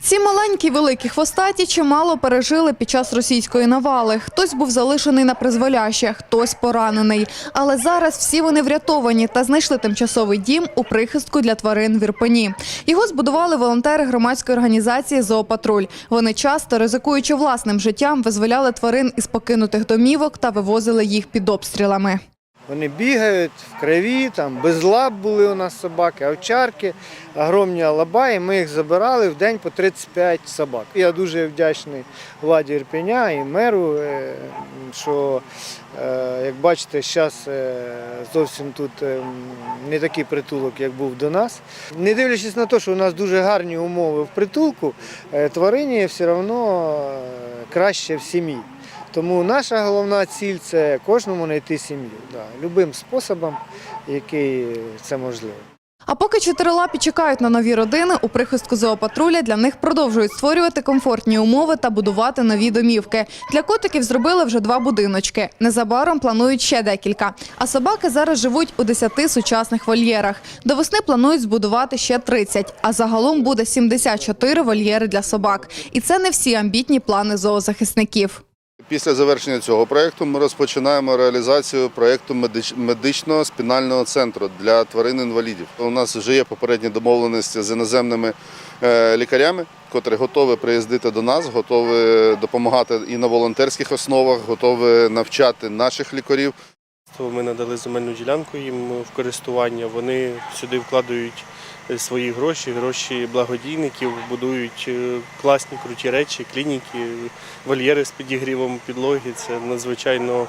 Ці маленькі великі хвостаті чимало пережили під час російської навали. Хтось був залишений на призволяще, хтось поранений. Але зараз всі вони врятовані та знайшли тимчасовий дім у прихистку для тварин в Ірпені. Його збудували волонтери громадської організації Зоопатруль. Вони часто, ризикуючи власним життям, визволяли тварин із покинутих домівок та вивозили їх під обстрілами. Вони бігають в крові, там без лап були у нас собаки, овчарки, огромні алабаї. Ми їх забирали в день по 35 собак. Я дуже вдячний владі Ірпеня і меру, е, що, е, як бачите, зараз зовсім тут е, не такий притулок, як був до нас. Не дивлячись на те, що у нас дуже гарні умови в притулку, е, тварині все одно е, краще в сім'ї. Тому наша головна ціль це кожному знайти сім'ю. Да, любим способом, який це можливо. А поки чотирилапі чекають на нові родини, у прихистку зоопатруля для них продовжують створювати комфортні умови та будувати нові домівки. Для котиків зробили вже два будиночки. Незабаром планують ще декілька. А собаки зараз живуть у 10 сучасних вольєрах. До весни планують збудувати ще 30, а загалом буде 74 вольєри для собак. І це не всі амбітні плани зоозахисників. Після завершення цього проєкту ми розпочинаємо реалізацію проєкту медичного спінального центру для тварин-інвалідів. У нас вже є попередні домовленості з іноземними е, лікарями, котрі готові приїздити до нас, готові допомагати і на волонтерських основах, готові навчати наших лікарів. Ми надали земельну ділянку їм в користування. Вони сюди вкладають свої гроші, гроші благодійників, будують е, класні круті речі, клініки, вольєри з підігрівом підлоги. Це надзвичайно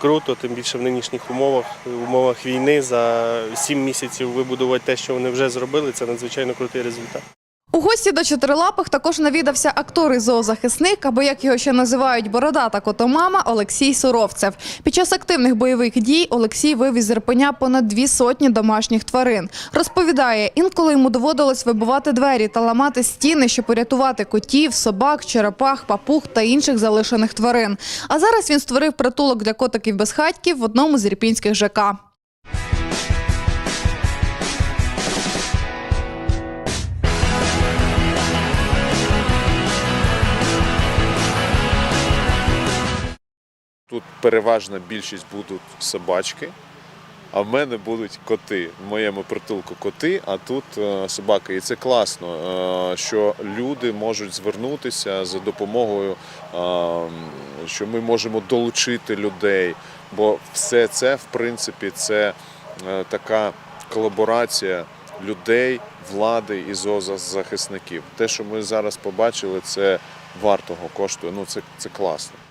круто, тим більше в нинішніх умовах, в умовах війни за сім місяців вибудувати те, що вони вже зробили. Це надзвичайно крутий результат. У гості до чотирилапих також навідався актор і зоозахисник, або як його ще називають бородата котомама Олексій Суровцев. Під час активних бойових дій Олексій вивіз з Ірпеня понад дві сотні домашніх тварин. Розповідає, інколи йому доводилось вибивати двері та ламати стіни, щоб порятувати котів, собак, черепах, папуг та інших залишених тварин. А зараз він створив притулок для котиків безхатьків в одному з ірпінських ЖК. Тут переважна більшість будуть собачки, а в мене будуть коти. В моєму притулку коти, а тут е, собаки. І це класно, е, що люди можуть звернутися за допомогою, е, що ми можемо долучити людей. Бо все це, в принципі, це така колаборація людей, влади і зоозахисників. Те, що ми зараз побачили, це вартого коштує. Ну це, це класно.